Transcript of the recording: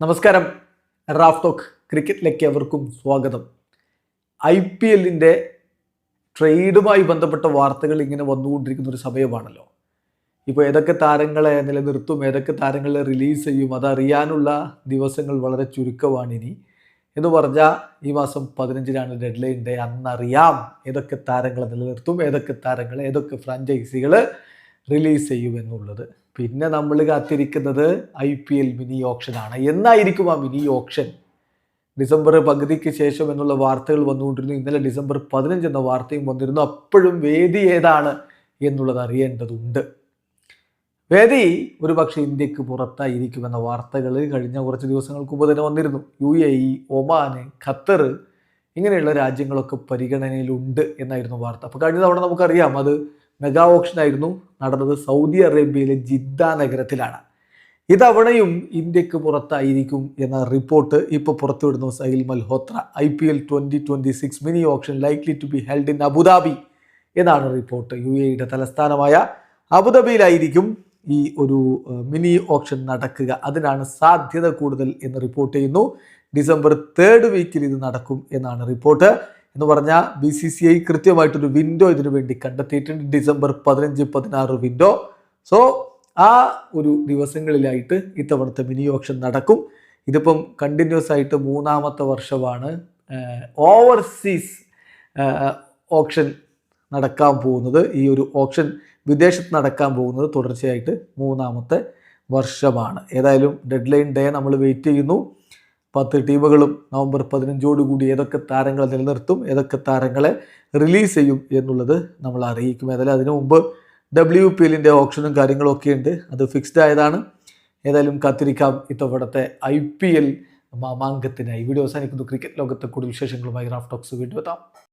നമസ്കാരം. Raf talk ക്രിക്കറ്റിലേക്ക് അവർക്കും സ്വാഗതം. ഐ പി എല്ലിന്റെ ട്രേഡുമായി ബന്ധപ്പെട്ട വാർത്തകൾ ഇങ്ങനെ വന്നുകൊണ്ടിരിക്കുന്ന ഒരു സമയമാണല്ലോ. ഇപ്പോൾ ഏതൊക്കെ താരങ്ങളെ നിലനിർത്തും ഏതൊക്കെ താരങ്ങളെ റിലീസ് ചെയ്യും അതറിയാനുള്ള ദിവസങ്ങൾ വളരെ ചുരുക്കമാണ് ഇനി. എന്ന് പറഞ്ഞാൽ ഈ മാസം പതിനഞ്ചിനാണ് ഡെഡ് ലൈൻ ഡേ അന്നറിയാം ഏതൊക്കെ താരങ്ങളെ നിലനിർത്തും ഏതൊക്കെ താരങ്ങളെ ഏതൊക്കെ ഫ്രാഞ്ചൈസികൾ റിലീസ് ചെയ്യും എന്നുള്ളത് പിന്നെ നമ്മൾ കാത്തിരിക്കുന്നത് ഐ പി എൽ മിനി ഓപ്ഷനാണ് എന്നായിരിക്കും ആ മിനി ഓപ്ഷൻ ഡിസംബർ പകുതിക്ക് ശേഷം എന്നുള്ള വാർത്തകൾ വന്നുകൊണ്ടിരുന്നു. ഇന്നലെ ഡിസംബർ പതിനഞ്ച് എന്ന വാർത്തയും വന്നിരുന്നു. അപ്പോഴും വേദി ഏതാണ് എന്നുള്ളത് അറിയേണ്ടതുണ്ട്. വേദി ഒരു പക്ഷേ ഇന്ത്യയ്ക്ക് പുറത്തായിരിക്കുമെന്ന വാർത്തകൾ കഴിഞ്ഞ കുറച്ച് ദിവസങ്ങൾക്ക് മുമ്പ് തന്നെ വന്നിരുന്നു. യു എ ഇ ഒമാന് ഖത്തർ ഇങ്ങനെയുള്ള രാജ്യങ്ങളൊക്കെ പരിഗണനയിലുണ്ട് എന്നായിരുന്നു വാർത്ത. അപ്പോൾ കഴിഞ്ഞ തവണ നമുക്കറിയാം അത് മെഗാ ഓപ്ഷൻ ആയിരുന്നു നടന്നത് സൗദി അറേബ്യയിലെ ജിദ്ദ നഗരത്തിലാണ്. ഇതവണയും ഇന്ത്യയ്ക്ക് പുറത്തായിരിക്കും എന്ന റിപ്പോർട്ട് ഇപ്പോൾ പുറത്തുവിടുന്നു Sahil Malhotra I P L twenty twenty six mini option likely to be held in Abu Dhabi എന്നാണ് റിപ്പോർട്ട്. യു എയുടെ തലസ്ഥാനമായ അബുദാബിയിലായിരിക്കും ഈ ഒരു മിനി ഓപ്ഷൻ നടക്കുക. അതിനാണ് സാധ്യത കൂടുതൽ എന്ന് റിപ്പോർട്ട് ചെയ്യുന്നു. ഡിസംബർ തേർഡ് വീക്കിൽ ഇത് നടക്കും എന്നാണ് റിപ്പോർട്ട്. എന്ന് പറഞ്ഞാൽ ബി സി സി ഐ കൃത്യമായിട്ടൊരു വിൻഡോ ഇതിനു വേണ്ടി കണ്ടെത്തിയിട്ടുണ്ട്. ഡിസംബർ പതിനഞ്ച് പതിനാറ് വിൻഡോ സോ ആ ഒരു ദിവസങ്ങളിലായിട്ട് ഇത്തവണത്തെ മിനി ഓപ്ഷൻ നടക്കും. ഇതിപ്പം കണ്ടിന്യൂസ് ആയിട്ട് മൂന്നാമത്തെ വർഷമാണ് ഓവർസീസ് ഓപ്ഷൻ നടക്കാൻ പോകുന്നത്. ഈ ഒരു ഓപ്ഷൻ വിദേശത്ത് നടക്കാൻ പോകുന്നത് തുടർച്ചയായിട്ട് മൂന്നാമത്തെ വർഷമാണ്. ഏതായാലും ഡെഡ് ലൈൻ ഡേ നമ്മൾ വെയിറ്റ് ചെയ്യുന്നു. പത്ത് ടീമുകളും നവംബർ പതിനഞ്ചോടുകൂടി ഏതൊക്കെ താരങ്ങളെ നിലനിർത്തും ഏതൊക്കെ താരങ്ങളെ റിലീസ് ചെയ്യും എന്നുള്ളത് നമ്മൾ അറിയിക്കും. ഏതായാലും അതിനു മുമ്പ് ഡബ്ല്യു പി എല്ലിന്റെ ഓപ്ഷനും കാര്യങ്ങളും ഒക്കെ ഉണ്ട്. അത് ഫിക്സ്ഡ് ആയതാണ്. ഏതായാലും കാത്തിരിക്കാം ഇത്തവണത്തെ ഐ പി എൽ മാമാങ്കത്തിനായി. വീഡിയോ അവസാനിക്കുന്നു. ക്രിക്കറ്റ് ലോകത്തെ കൂടുതൽ വിശേഷങ്ങളുമായി റാഫ് ടോക്സ് വീണ്ടും എത്താം.